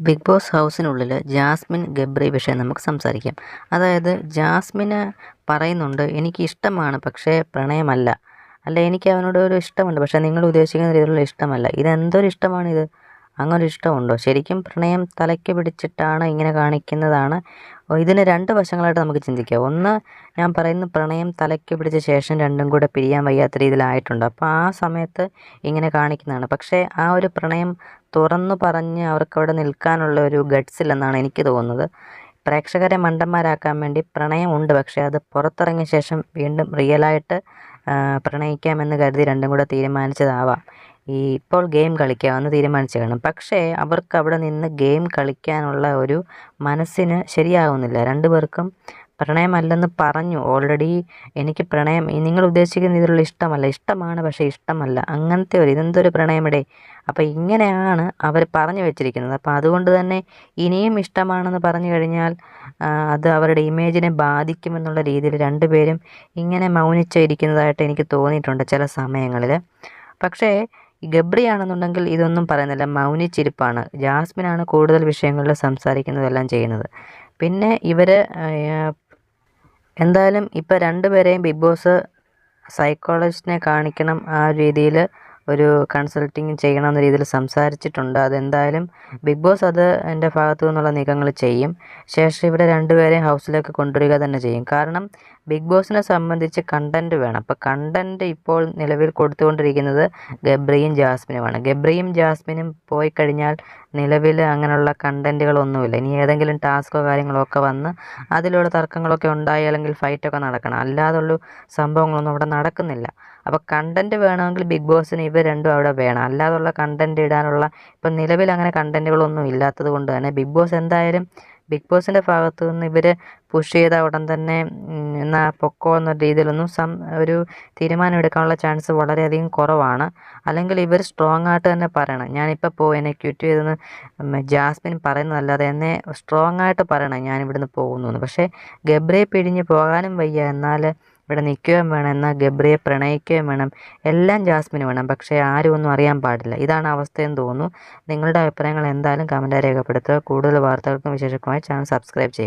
Big boss ഹൗസിനുള്ളിൽ ജാസ്മിൻ ഗബ്രി വിഷയം നമുക്ക് സംസാരിക്കാം. അതായത് ജാസ്മിന് പറയുന്നുണ്ട് എനിക്ക് ഇഷ്ടമാണ് പക്ഷേ പ്രണയമല്ല. അല്ല എനിക്ക് അവനോട് ഒരു ഇഷ്ടമുണ്ട് പക്ഷേ നിങ്ങൾ ഉദ്ദേശിക്കുന്ന രീതിയിലുള്ള ഇഷ്ടമല്ല. ഇതെന്തൊരു ഇഷ്ടമാണിത്? അങ്ങനെ ഇഷ്ടമുണ്ടോ ശരിക്കും പ്രണയം തലയ്ക്ക് പിടിച്ചിട്ടാണ് ഇങ്ങനെ കാണിക്കുന്നതാണ്. ഇതിന് രണ്ട് വശങ്ങളായിട്ട് നമുക്ക് ചിന്തിക്കാം. ഒന്ന് ഞാൻ പറയുന്ന പ്രണയം തലയ്ക്ക് പിടിച്ച ശേഷം രണ്ടും കൂടെ പിരിയാൻ വയ്യാത്ത രീതിയിലായിട്ടുണ്ട്. അപ്പോൾ ആ സമയത്ത് ഇങ്ങനെ കാണിക്കുന്നതാണ്. പക്ഷേ ആ ഒരു പ്രണയം തുറന്നു പറഞ്ഞ് അവർക്കവിടെ നിൽക്കാനുള്ള ഒരു ഗഡ്സ് ഇല്ലെന്നാണ് എനിക്ക് തോന്നുന്നത്. പ്രേക്ഷകരെ മണ്ടന്മാരാക്കാൻ വേണ്ടി പ്രണയം ഉണ്ട് പക്ഷേ അത് പുറത്തിറങ്ങിയ ശേഷം വീണ്ടും റിയലായിട്ട് പ്രണയിക്കാമെന്ന് കരുതി രണ്ടും കൂടെ തീരുമാനിച്ചതാവാം. ഈ ഇപ്പോൾ ഗെയിം കളിക്കാമെന്ന് തീരുമാനിച്ചു കാണും പക്ഷേ അവർക്ക് അവിടെ നിന്ന് ഗെയിം കളിക്കാനുള്ള ഒരു മനസ്സിന് ശരിയാകുന്നില്ല രണ്ടു പേർക്കും പ്രണയമല്ലെന്ന് പറഞ്ഞു. ഓൾറെഡി എനിക്ക് പ്രണയം നിങ്ങൾ ഉദ്ദേശിക്കുന്ന ഇതിലുള്ള ഇഷ്ടമല്ല. ഇഷ്ടമാണ് പക്ഷേ ഇഷ്ടമല്ല. അങ്ങനത്തെ ഒരു ഇതെന്തൊരു പ്രണയമിടെ. അപ്പോൾ ഇങ്ങനെയാണ് അവർ പറഞ്ഞു വെച്ചിരിക്കുന്നത്. അപ്പോൾ അതുകൊണ്ട് തന്നെ ഇനിയും ഇഷ്ടമാണെന്ന് പറഞ്ഞു കഴിഞ്ഞാൽ അത് അവരുടെ ഇമേജിനെ ബാധിക്കുമെന്നുള്ള രീതിയിൽ രണ്ടുപേരും ഇങ്ങനെ മൗനിച്ചിരിക്കുന്നതായിട്ട് എനിക്ക് തോന്നിയിട്ടുണ്ട് ചില സമയങ്ങളിൽ പക്ഷേ ഗബ്രി ആണെന്നുണ്ടെങ്കിൽ ഇതൊന്നും പറയുന്നില്ല. മൗനിച്ചിരിപ്പാണ്. ജാസ്മിനാണ് കൂടുതൽ വിഷയങ്ങളിൽ സംസാരിക്കുന്നതെല്ലാം ചെയ്യുന്നത്. പിന്നെ ഇവർ എന്തായാലും ഇപ്പോൾ രണ്ടുപേരെയും ബിഗ് ബോസ് സൈക്കോളജിസ്റ്റിനെ കാണിക്കണം ആ രീതിയിൽ ഒരു കൺസൾട്ടിങ് ചെയ്യണമെന്ന രീതിയിൽ സംസാരിച്ചിട്ടുണ്ട്. അതെന്തായാലും ബിഗ് ബോസ് അത് എന്റെ ഭാഗത്തു നിന്നുള്ള നീക്കങ്ങൾ ചെയ്യും. ശേഷം ഇവിടെ രണ്ടുപേരെയും ഹൗസിലേക്ക് കൊണ്ടുവരിക തന്നെ ചെയ്യും. കാരണം ബിഗ് ബോസിനെ സംബന്ധിച്ച് കണ്ടന്റ് വേണം. അപ്പോൾ കണ്ടന്റ് ഇപ്പോൾ നിലവിൽ കൊടുത്തുകൊണ്ടിരിക്കുന്നത് ഗബ്രിയും ജാസ്മിനുമാണ്. ഗബ്രിയും ജാസ്മിനും പോയി കഴിഞ്ഞാൽ നിലവിൽ അങ്ങനെയുള്ള കണ്ടന്റുകളൊന്നുമില്ല ഇനി ഏതെങ്കിലും ടാസ്കോ കാര്യങ്ങളോ ഒക്കെ വന്ന് അതിലൂടെ തർക്കങ്ങളൊക്കെ ഉണ്ടായി അല്ലെങ്കിൽ ഫൈറ്റൊക്കെ നടക്കണം. അല്ലാതുള്ള സംഭവങ്ങളൊന്നും അവിടെ നടക്കുന്നില്ല. അപ്പോൾ കണ്ടന്റ് വേണമെങ്കിൽ ബിഗ് ബോസിന് ഇവർ രണ്ടും അവിടെ വേണം. അല്ലാതുള്ള കണ്ടന്റ് ഇടാനുള്ള ഇപ്പം നിലവിൽ അങ്ങനെ കണ്ടന്റുകളൊന്നും ഇല്ലാത്തത് കൊണ്ട് തന്നെ ബിഗ് ബോസ് എന്തായാലും ബിഗ് ബോസിന്റെ ഭാഗത്തു നിന്ന് ഇവർ പുഷ് ചെയ്ത ഉടൻ തന്നെ എന്നാൽ പൊക്കോ എന്ന രീതിയിലൊന്നും സം ഒരു തീരുമാനം എടുക്കാനുള്ള ചാൻസ് വളരെയധികം കുറവാണ്. അല്ലെങ്കിൽ ഇവർ സ്ട്രോങ് ആയിട്ട് തന്നെ പറയണം. ഞാനിപ്പോൾ പോയി എന്നെ ക്വിറ്റ് ചെയ്തെന്ന് ജാസ്മിൻ പറയുന്നതല്ലാതെ എന്നെ സ്ട്രോങ് ആയിട്ട് പറയണം. ഞാൻ ഇവിടുന്ന് പോകുന്നു പക്ഷേ ഗബ്രയെ പിഴിഞ്ഞ് പോകാനും വയ്യ. എന്നാൽ ഇവിടെ നിൽക്കുകയും വേണം. എന്നാൽ ഗബ്രിയെ പ്രണയിക്കുകയും വേണം. എല്ലാം ജാസ്മിന് വേണം. പക്ഷേ ആരും ഒന്നും അറിയാൻ പാടില്ല. ഇതാണ് അവസ്ഥയെന്ന് തോന്നുന്നു. നിങ്ങളുടെ അഭിപ്രായങ്ങൾ എന്തായാലും കമന്റായി രേഖപ്പെടുത്തുക. കൂടുതൽ വാർത്തകൾക്കും വിശേഷക്കുമായി ചാനൽ സബ്സ്ക്രൈബ് ചെയ്യുക.